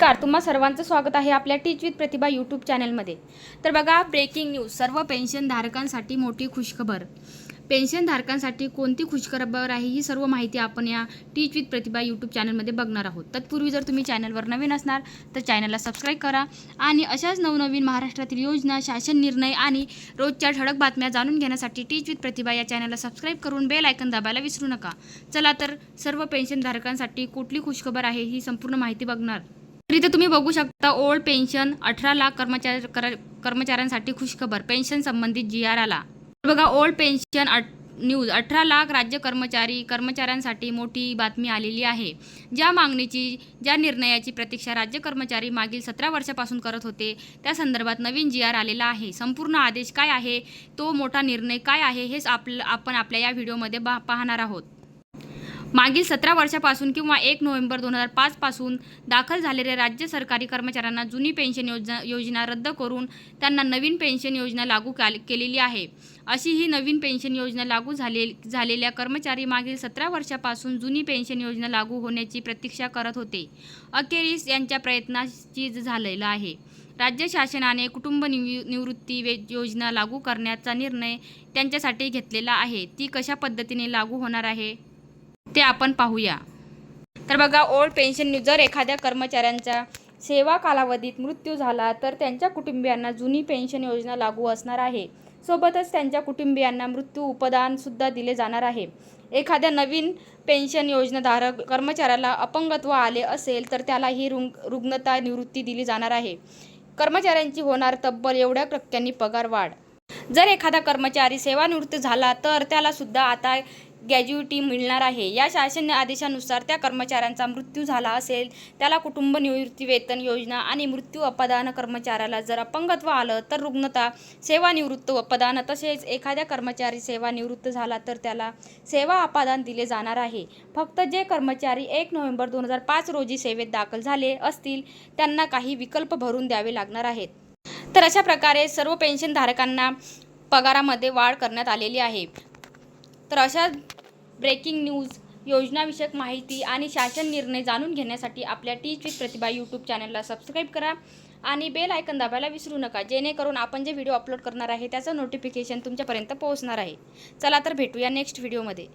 नमस्कार तुम्हा सर्वांचं स्वागत आहे आपल्या टीच विथ प्रतिभा यूट्यूब चॅनलमध्ये. तर बघा ब्रेकिंग न्यूज सर्व पेन्शनधारकांसाठी मोठी खुशखबर. पेन्शनधारकांसाठी कोणती खुशखबर आहे ही सर्व माहिती आपण या टीच विथ प्रतिभा यूट्यूब चॅनलमध्ये बघणार आहोत. तत्पूर्वी जर तुम्ही चॅनलवर नवीन असणार तर चॅनलला सबस्क्राईब करा आणि अशाच नवनवीन महाराष्ट्रातील योजना शासन निर्णय आणि रोजच्या ठळक बातम्या जाणून घेण्यासाठी टीच विथ प्रतिभा या चॅनलला सबस्क्राईब करून बेल आयकन दाबायला विसरू नका. चला तर सर्व पेन्शनधारकांसाठी कुठली खुशखबर आहे ही संपूर्ण माहिती बघणार. तर इथे तुम्ही बघू शकता ओल्ड पेन्शन अठरा लाख कर्मचारी कर- कर्मचाऱ्यांसाठी खुशखबर पेन्शन संबंधित जी आर आला. तर बघा ओल्ड पेन्शन अट न्यूज अठरा लाख राज्य कर्मचारी कर्मचाऱ्यांसाठी मोठी बातमी आलेली आहे. ज्या मागणीची ज्या निर्णयाची प्रतीक्षा राज्य कर्मचारी मागील सतरा वर्षापासून करत होते त्या संदर्भात नवीन जी आर आलेला आहे. संपूर्ण आदेश काय आहे? तो मोठा निर्णय काय आहे? हेच आपलं आपण आपल्या या व्हिडिओमध्ये बा पाहणार आहोत. मागील सतरा वर्षापासून किंवा एक नोव्हेंबर दोन हजार पाचपासून दाखल झालेल्या राज्य सरकारी कर्मचाऱ्यांना जुनी पेन्शन योजना योजना रद्द करून त्यांना नवीन पेन्शन योजना लागू केलेली आहे. अशी ही नवीन पेन्शन योजना लागू झाले झालेल्या कर्मचारी मागील सतरा वर्षापासून जुनी पेन्शन योजना लागू होण्याची प्रतीक्षा करत होते. अखेरीस यांच्या प्रयत्नाची झालेला आहे. राज्य शासनाने कुटुंब निव निवृत्ती वे योजना लागू करण्याचा निर्णय त्यांच्यासाठी घेतलेला आहे. ती कशा पद्धतीने लागू होणार आहे? ते आपण पाहूया. तर बघा ओल्ड पेन्शन जर एखाद्या कर्मचाऱ्यांचा सेवा कालावधीत मृत्यू झाला तर त्यांच्या कुटुंबियांना जुनी पेन्शन योजना लागू असणार आहे. सोबतच त्यांच्या कुटुंबियांना मृत्यू उपदान सुद्धा दिले जाणार आहे. एखाद्या नवीन पेन्शन योजनाधारक कर्मचाऱ्याला अपंगत्व आले असेल तर त्याला ही रुग् रुग्णता निवृत्ती दिली जाणार आहे. कर्मचाऱ्यांची होणार तब्बल एवढ्या टक्क्यांनी पगार वाढ. जर एखादा कर्मचारी सेवानिवृत्त झाला तर त्याला सुद्धा आता ग्रॅज्युटी मिळणार आहे. या शासन आदेशानुसार त्या कर्मचाऱ्यांचा मृत्यू झाला असेल त्याला कुटुंब निवृत्ती वेतन योजना आणि मृत्यू अपदान कर्मचाऱ्याला जर अपंगत्व आलं तर रुग्णता सेवानिवृत्त अपदान तसेच एखाद्या कर्मचारी सेवानिवृत्त झाला तर त्याला सेवा अपदान दिले जाणार आहे. फक्त जे कर्मचारी एक नोव्हेंबर दोन हजार पाच रोजी सेवेत दाखल झाले असतील त्यांना काही विकल्प भरून द्यावे लागणार आहेत. तर अशा प्रकारे सर्व पेन्शनधारकांना पगारामध्ये वाढ करण्यात आलेली आहे. तर अशा ब्रेकिंग न्यूज योजनाविषयक माहिती आणि शासन निर्णय जाणून घेण्यासाठी आपल्या टीच विथ प्रतिभा यूट्यूब चॅनलला सबस्क्राईब करा आणि बेल आयकन दाबायला विसरू नका. जेणेकरून आपण जे व्हिडिओ अपलोड करणार आहे त्याचं नोटिफिकेशन तुमच्यापर्यंत पोहोचणार आहे. चला तर भेटूया नेक्स्ट व्हिडिओमध्ये